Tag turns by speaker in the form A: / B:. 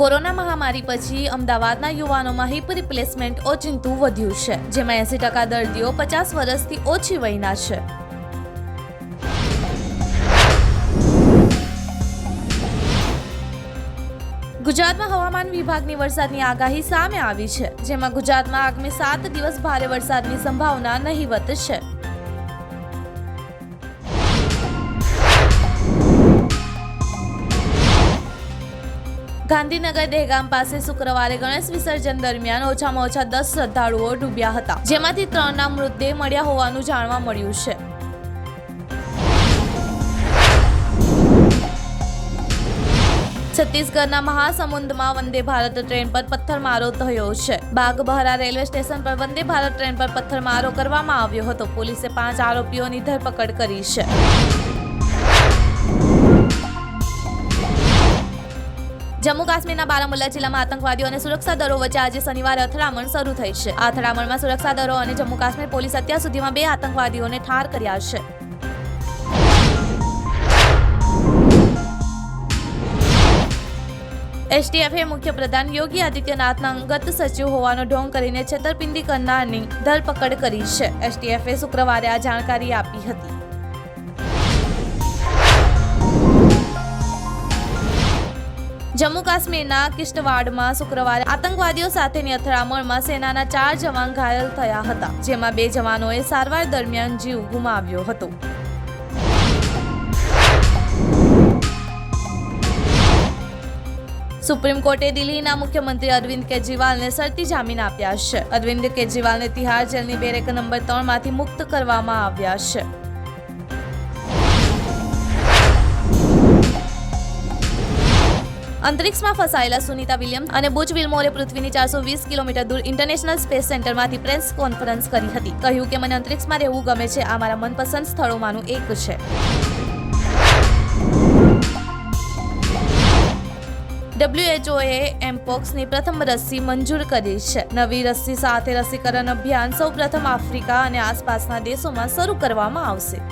A: Corona મહામારી પછી અમદાવાદના યુવાનોમાં હિપ રિપ્લેસમેન્ટ ઓચિંતું વધ્યું છે, જેમાં એસી ટકા દર્દીઓ પચાસ વર્ષથી ઓછી વયના છે. ગુજરાતમાં હવામાન વિભાગની વરસાદની આગાહી સામે આવી છે, જેમાં ગુજરાતમાં આગામી સાત દિવસ ભારે વરસાદની સંભાવના નહીવત છે. ગાંધીનગર દહેગામ પાસે શુક્રવારે ગણેશ વિસર્જન દરમિયાન ઓછામાં ઓછા દસ શ્રદ્ધાળુઓ ડૂબ્યા હતા, જેમાંથી ત્રણના મૃતદેહ મળ્યા હોવાનું જાણવા મળ્યું છે. છત્તીસગઢના મહાસમુંદમાં વંદે ભારત ટ્રેન પર પથ્થરમારો થયો છે. બાગબહરા રેલવે સ્ટેશન પર વંદે ભારત ટ્રેન પર પથ્થરમારો કરવામાં આવ્યો હતો. પોલીસે પાંચ આરોપીઓની ધરપકડ કરી છે. જમ્મુ કાશ્મીરના બારામુલ્લા જિલ્લામાં આતંકવાદીઓ અને સુરક્ષા દળો વચ્ચે આજે શનિવારે અથડામણ શરૂ થઈ છે. આ અથડામણમાં સુરક્ષા દળો અને જમ્મુ કાશ્મીર પોલીસ અત્યાર સુધીમાં બે આતંકવાદીઓને ઠાર કર્યા છે. એસટીએફે મુખ્યપ્રધાન યોગી આદિત્યનાથના અંગત સચિવ હોવાનો ઢોંગ કરીને છેતરપિંડી કરનારની ધરપકડ કરી છે. એસટીએફે શુક્રવારે આ જાણકારી આપી હતી. જમ્મુ કાશ્મીરના કિશ્તવાડમાં શુક્રવારે આતંકવાદીઓ સાથેની અથડામણમાં સેનાના ચાર જવાન ઘાયલ થયા હતા, જેમાં બે જવાનોએ સારવાર દરમિયાન જીવ ગુમાવ્યો હતો. સુપ્રીમ કોર્ટે દિલ્હીના મુખ્યમંત્રી અરવિંદ કેજરીવાલને શરતી જામીન આપ્યા છે. અરવિંદ કેજરીવાલને તિહાર જેલની બેરેક નંબર ત્રણમાંથી મુક્ત કરવામાં આવ્યા છે. અંતરિક્ષમાં ફસાયેલા સુનિતા વિલિયમ્સ અને બુચ વિલમોરે પૃથ્વીની ચારસો વીસ કિલોમીટર દૂર ઇન્ટરનેશનલ સ્પેસ સેન્ટરમાંથી પ્રેસ કોન્ફરન્સ કરી હતી. કહ્યું કે મને અંતરિક્ષમાં રહેવું ગમે છે. આ મારા મનપસંદ સ્થળોમાંનું એક છે. ડબ્લ્યુએચઓએ એમ્પોક્સની પ્રથમ રસી મંજૂર કરી છે. નવી રસી સાથે રસીકરણ અભિયાન સૌપ્રથમ આફ્રિકા અને આસપાસના દેશોમાં શરૂ કરવામાં આવશે.